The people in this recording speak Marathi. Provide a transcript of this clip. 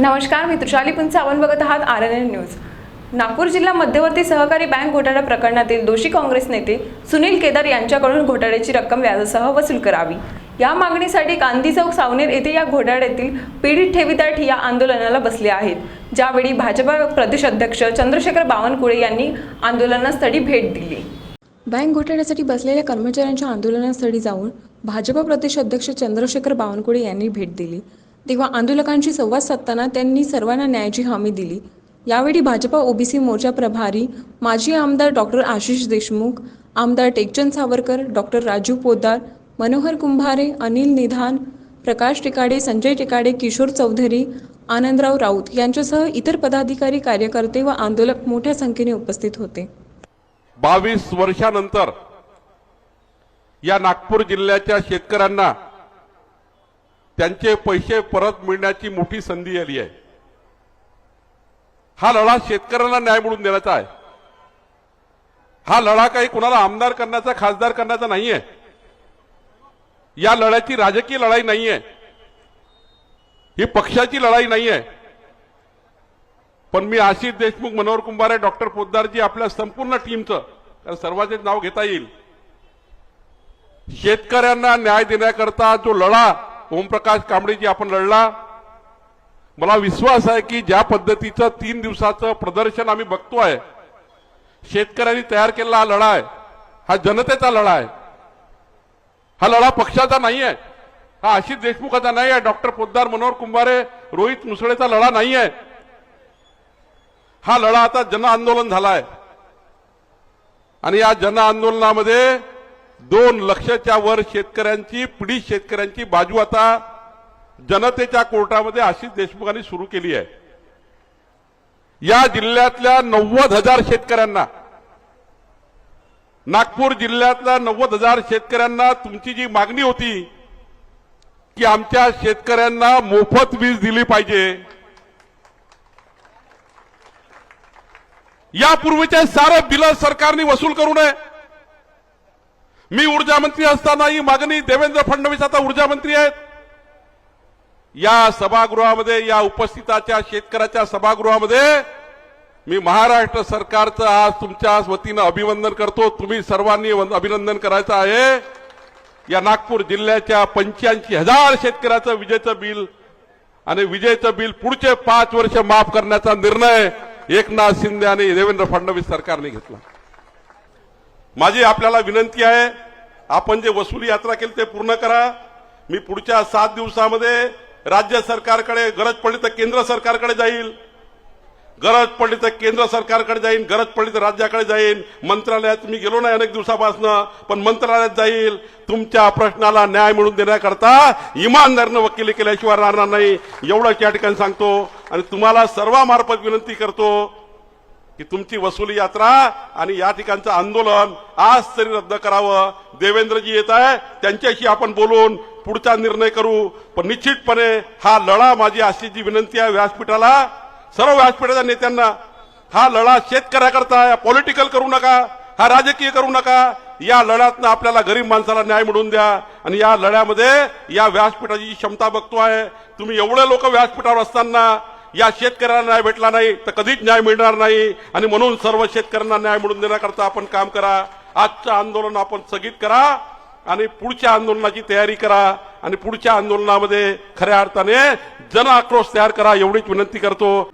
नमस्कार मी तुषाली पुंच आपण बघत आहात R N N news. Nagpur जिल्हा मध्यवर्ती सहकारी बँक घोटाळा प्रकरणातील दोषी काँग्रेस नेते सुनील केदार यांच्याकडून घोटाळ्याची रक्कम व्याजासह वसूल करावी. या मागणीसाठी गांधी चौक सावनेर येथे या घोटाळ्यातील पीडित ठेवीदार ठिया आंदोलनाला बसले आहेत. ज्यावेळी भाजपा प्रदेश अध्यक्ष चंद्रशेखर बावनकुळे यांनी आंदोलनास्थळी भेट दिली. बँक घोटाळ्यासाठी बसलेल्या कर्मचाऱ्यांच्या आंदोलनास्थळी जाऊन भाजपा प्रदेश अध्यक्ष चंद्रशेखर बावनकुळे यांनी भेट दिली. तेव्हा आंदोलकांशी संवाद साधताना त्यांनी सर्वांना न्यायाची हमी दिली. यावेळी भाजपा ओबीसी मोर्चा प्रभारी माजी आमदार डॉक्टर आशिष देशमुख आमदार टेकचंद सावरकर डॉक्टर राजू पोदार मनोहर कुंभारे अनिल निधान प्रकाश टिकाडे संजय टिकाडे किशोर चौधरी आनंदराव राऊत यांच्यासह इतर पदाधिकारी कार्यकर्ते व आंदोलक मोठ्या संख्येने उपस्थित होते. बावीस वर्षानंतर या नागपूर जिल्ह्याच्या शेतकऱ्यांना त्यांचे पैसे परत मिळण्याची मोठी संधी आली आहे. हा लढा शेतकऱ्यांना न्याय मिळून देण्याचा आहे. हा लढा काही कुणाला आमदार करण्याचा खासदार करण्याचा नाहीये. या लढ्याची राजकीय लढाई नाहीये. ही पक्षाची लढाई नाहीये. पण मी आशिष देशमुख मनोहर कुंभारे डॉक्टर पोद्दारजी आपल्या संपूर्ण टीमचं कारण सर्वांचे नाव घेता येईल. शेतकऱ्यांना न्याय देण्याकरता जो लढा ओमप्रकाश कांबळेजी आपण लढला. मला विश्वास आहे की ज्या पद्धतीचं तीन दिवसाचं प्रदर्शन आम्ही बघतोय शेतकऱ्यांनी तयार केलेला हा लढा आहे हा जनतेचा लढा आहे. हा लढा पक्षाचा नाही आहे हा आशिष देशमुखाचा नाही आहे डॉक्टर पोद्दार मनोहर कुंभारे रोहित मुसळेचा लढा नाही आहे हा लढा आता जन आंदोलन आहे आणि या जन आंदोलनामध्ये दोन लक्षाच्या वर शेतकऱ्यांची पीडित शेतकऱ्यांची बाजू आता जनतेच्या कोर्टामध्ये आशिष देशमुखांनी सुरू केली आहे. या जिल्ह्यातल्या नव्वद हजार शेतकऱ्यांना नागपूर जिल्ह्यातल्या नव्वद हजार शेतकऱ्यांना तुमची जी मागणी होती की आमच्या शेतकऱ्यांना मोफत वीज दिली पाहिजे. यापूर्वीचे सारे बिल सरकारने वसूल करू नये. मी ऊर्जा मंत्री असताना ही मागणी देवेंद्र फडणवीस आता ऊर्जा मंत्री आहेत. या सभागृहामध्ये या उपस्थिताच्या शेतकऱ्याच्या सभागृहामध्ये मी महाराष्ट्र सरकारचं आज तुमच्या वतीनं अभिनंदन करतो. तुम्ही सर्वांनी अभिनंदन करायचं आहे. या नागपूर जिल्ह्याच्या पंच्याऐंशी हजार शेतकऱ्याचं विजेचं बिल आणि विजेचं बिल पुढचे पाच वर्ष माफ करण्याचा निर्णय एकनाथ शिंदे आणि देवेंद्र फडणवीस सरकारने घेतला. माझी आपल्याला विनंती आहे आपण जे वसुली यात्रा केली ते पूर्ण करा. मी पुढच्या सात दिवसामध्ये राज्य सरकारकडे गरज पडली तर केंद्र सरकारकडे जाईल. गरज पडली तर केंद्र सरकारकडे जाईन गरज पडली तर राज्याकडे जाईन. मंत्रालयात मी गेलो नाही अनेक दिवसापासून पण मंत्रालयात जाईल. तुमच्या प्रश्नाला न्याय मिळवून देण्याकरता इमानदारीनं वकिली केल्याशिवाय राहणार नाही. एवढंच या ठिकाणी सांगतो आणि तुम्हाला सर्वामार्फत विनंती करतो की तुमची वसुली यात्रा आणि या ठिकाणचं आंदोलन आज तरी रद्द करावं. देवेंद्रजी येत आहे त्यांच्याशी आपण बोलून पुढचा निर्णय करू. पण निश्चितपणे हा लढा माझी अशीची विनंती आहे व्यासपीठाला. सर्व व्यासपीठाच्या नेत्यांना हा लढा शेतकऱ्याकरता आहे पॉलिटिकल करू नका हा राजकीय करू नका. या लढ्यातनं आपल्याला गरीब माणसाला न्याय मिळवून द्या आणि या लढ्यामध्ये या व्यासपीठाची क्षमता बघतो आहे तुम्ही एवढे लोक व्यासपीठावर असताना या शेतकऱ्यांना न्याय भेटला नाही तर कधीच न्याय मिळणार नाही. आणि म्हणून सर्व शेतकऱ्यांना न्याय मिळून देण्याकरता आपण काम करा. आजचं आंदोलन आपण स्थगित करा आणि पुढच्या आंदोलनाची तयारी करा. आणि पुढच्या आंदोलनामध्ये खऱ्या अर्थाने जन आक्रोश तयार करा एवढीच विनंती करतो.